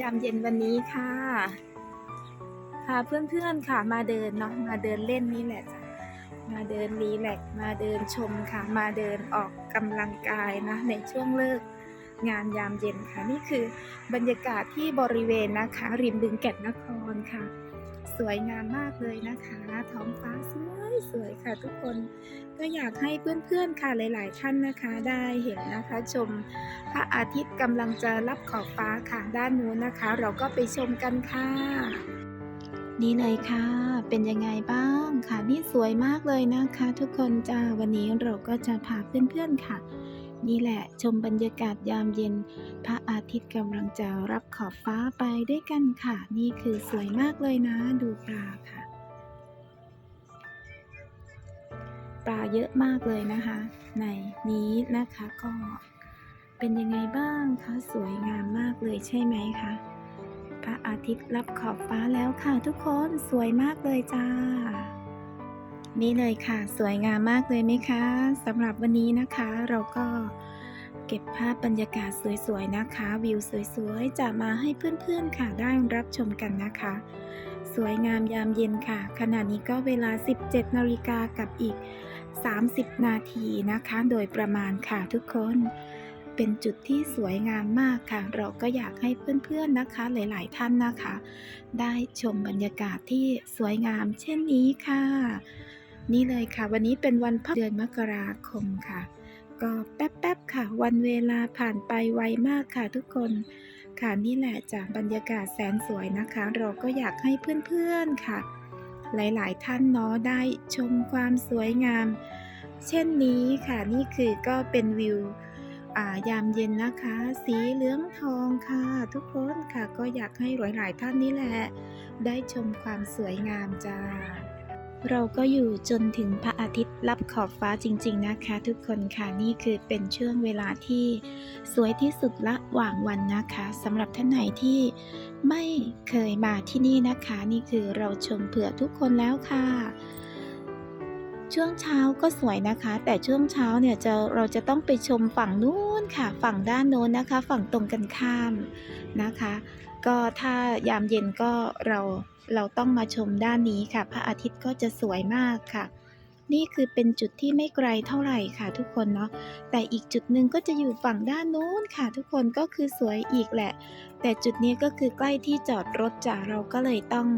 ยามเย็นวันนี้ค่ะพาเพื่อนๆค่ะ มาเดินเนาะมาเดินเล่นนี่แหละจ้ะมาเดินรีแลกมาเดินชมค่ะ มาเดินออกกำลังกายนะ ในช่วงเลิกงานยามเย็นค่ะ นี่คือบรรยากาศที่บริเวณนะคะ ริมบึงแก่นนครค่ะ สวยงามมากเลยนะคะ ท้องฟ้าสวยสวยค่ะทุกคนก็อยากให้เพื่อนๆค่ะหลาย ๆ ท่านนะคะ ได้เห็นนะคะชมพระอาทิตย์กำลังจะรับขอบฟ้าค่ะด้านนู้นนะคะ เราก็ไปชมกันค่ะ นี่เลยค่ะ เป็นยังไงบ้างค่ะนี่สวยมากเลยนะคะ ทุกคนจ้าวันนี้เราก็จะพาเพื่อนๆค่ะ นี่แหละชมบรรยากาศยามเย็น พระอาทิตย์กำลังจะรับขอบฟ้าไปด้วยกันค่ะ นี่คือสวยมากเลยนะ ดูปลาค่ะ ปลาเยอะมากเลยนะคะ ในนี้นะคะก็เป็นยังไงบ้างคะสวยงามมากเลยใช่ไหมคะพระอาทิตย์รับขอบฟ้าแล้วค่ะทุกคนสวยมากเลยจ้า นี่เลยค่ะ สวยงามมากเลยไหมคะสำหรับวันนี้นะคะ เราก็เก็บภาพบรรยากาศสวยๆนะคะ วิวสวยๆ จะมาให้เพื่อนๆค่ะได้รับชมกันนะคะ สวยงามยามเย็นค่ะ ขณะนี้ก็เวลา 17นาฬิกากับอีก 30 นาทีนะคะ โดยประมาณค่ะทุกคนเป็นจุดที่สวยงามมากค่ะ เราก็อยากให้เพื่อนๆนะคะหลายๆท่านนะคะ ได้ชมบรรยากาศที่สวยงามเช่นนี้ค่ะ นี่เลยค่ะ วันนี้เป็นวันพักเดือนมกราคมค่ะ ก็แป๊บๆค่ะ วันเวลาผ่านไปไวมากค่ะทุกคนค่ะนี่แหละจากบรรยากาศแสนสวยนะคะ เราก็อยากให้เพื่อนๆค่ะ หลายๆท่านเนาะได้ชมความสวยงาม เช่นนี้ค่ะนี่คือก็เป็นวิวายามเย็นนะคะ สีเหลืองทองค่ะ ทุกคนค่ะก็อยากให้หลายๆท่านนี่แหละ ได้ชมความสวยงามจ้า เราก็อยู่จนถึงพระอาทิตย์รับขอบฟ้าจริง ๆ นะคะ ทุกคนค่ะนี่คือเป็นช่วงเวลาที่สวยที่สุดละหว่างวันนะคะสำหรับท่านไหนที่ไม่เคยมาที่นี่นะคะ นี่คือเราชมเผื่อทุกคนแล้วค่ะ ช่วงเช้าก็สวยนะคะ แต่ช่วงเช้าเนี่ยจะเราจะต้องไปชมฝั่งนู้นค่ะ ฝั่งด้านโน้นนะคะ ฝั่งตรงกันข้ามนะคะก็ถ้ายามเย็นก็เราเราต้องมาชมด้านนี้ค่ะ พระอาทิตย์ก็จะสวยมากค่ะ นี่คือเป็นจุดที่ไม่ไกลเท่าไหร่ค่ะ ทุกคนเนาะแต่อีกจุดหนึ่งก็จะอยู่ฝั่งด้านโน้นค่ะ ทุกคนก็คือสวยอีกแหละ แต่จุดนี้ก็คือใกล้ที่จอดรถจ้ะเราก็เลยต้อง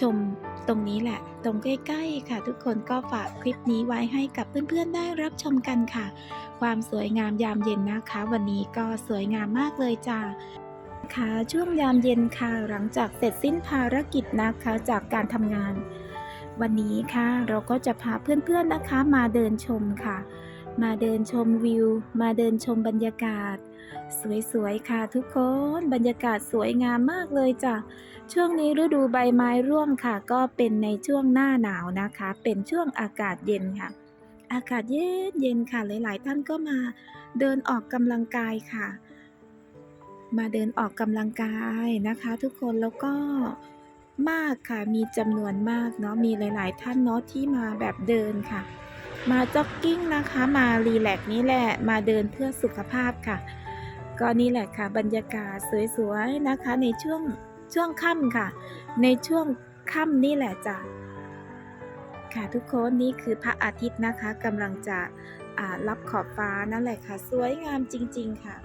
ชมตรงนี้แหละ ตรงใกล้ๆค่ะ ทุกคนก็ฝากคลิปนี้ไว้ให้กับเพื่อนๆได้รับชมกันค่ะ ความสวยงามยามเย็นนะคะ วันนี้ก็สวยงามมากเลยจ้า คะช่วงยามเย็นค่ะหลังจากเสร็จสิ้นภารกิจนะคะจากการทำงาน วันนี้ค่ะเราก็จะพาเพื่อนๆนะคะมาเดินชมค่ะ มาเดินชมวิว มาเดินชมบรรยากาศ สวยๆค่ะทุกคนบรรยากาศสวยงามมากเลยจ้ะช่วงนี้ฤดูใบไม้ร่วงค่ะ ก็เป็นในช่วงหน้าหนาวนะคะ เป็นช่วงอากาศเย็นค่ะ อากาศเย็นเย็นค่ะหลายๆท่านก็มาเดินออกกำลังกายค่ะ มาเดินออกกำลังกายนะคะ ทุกคนแล้วก็มากค่ะมีจำนวนมากเนาะมีหลาย ๆ ท่านเนาะที่มาแบบเดินค่ะ มาจ็อกกิ้งนะคะมารีแลกนี่แหละมาเดินเพื่อสุขภาพค่ะ ก็นี่แหละค่ะบรรยากาศสวย ๆ นะคะในช่วงช่วงค่ำค่ะ ในช่วงค่ำนี่แหละจ้ะค่ะทุกคนนี่คือพระอาทิตย์นะคะกำลังจะรับขอบฟ้านั่นแหละค่ะ สวยงามจริง ๆ ค่ะ